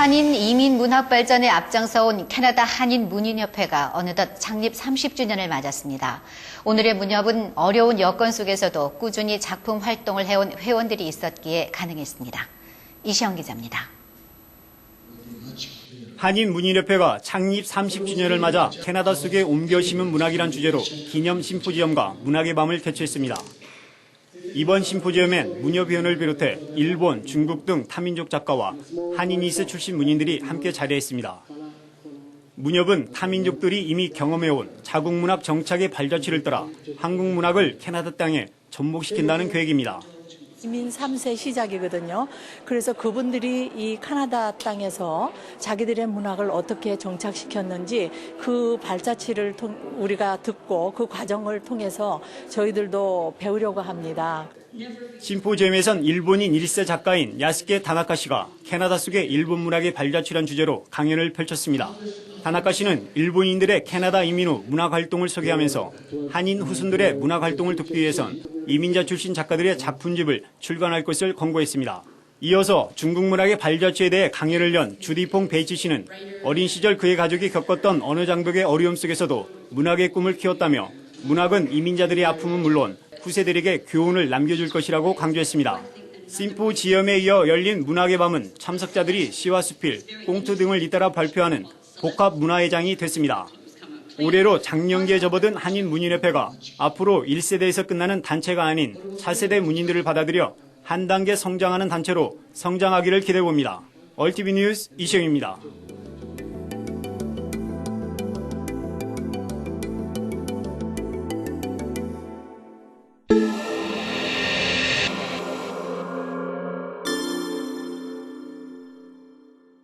한인 이민 문학 발전에 앞장서 온 캐나다 한인 문인협회가 어느덧 창립 30주년을 맞았습니다. 오늘의 문협은 어려운 여건 속에서도 꾸준히 작품 활동을 해온 회원들이 있었기에 가능했습니다. 이시영 기자입니다. 한인 문인협회가 창립 30주년을 맞아 캐나다 속의 옮겨 심은 문학이란 주제로 기념 심포지엄과 문학의 밤을 개최했습니다. 이번 심포지엄엔 문협위원을 비롯해 일본, 중국 등 타민족 작가와 한인이스 출신 문인들이 함께 자리했습니다. 문협은 타민족들이 이미 경험해온 자국 문학 정착의 발자취를 따라 한국 문학을 캐나다 땅에 접목시킨다는 계획입니다. 이민 3세 시작이거든요. 그래서 그분들이 이 카나다 땅에서 자기들의 문학을 어떻게 정착시켰는지 그 발자취를 통, 우리가 듣고 그 과정을 통해서 저희들도 배우려고 합니다. 심포지엄에선 일본인 1세 작가인 야스케 다나카 씨가 캐나다 속의 일본 문학의 발자취란 주제로 강연을 펼쳤습니다. 다나카 씨는 일본인들의 캐나다 이민 후 문학 활동을 소개하면서 한인 후손들의 문학 활동을 돕기 위해선 이민자 출신 작가들의 작품집을 출간할 것을 권고했습니다. 이어서 중국 문학의 발자취에 대해 강연을 연 주디퐁 베이치 씨는 어린 시절 그의 가족이 겪었던 어느 장벽의 어려움 속에서도 문학의 꿈을 키웠다며 문학은 이민자들의 아픔은 물론 후세들에게 교훈을 남겨줄 것이라고 강조했습니다. 심포지엄에 이어 열린 문학의 밤은 참석자들이 시와 수필, 꽁트 등을 잇따라 발표하는 복합 문화회장이 됐습니다. 올해로 장년기에 접어든 한인 문인협회가 앞으로 1세대에서 끝나는 단체가 아닌 차세대 문인들을 받아들여 한 단계 성장하는 단체로 성장하기를 기대해봅니다. 얼티비 뉴스 이시영입니다.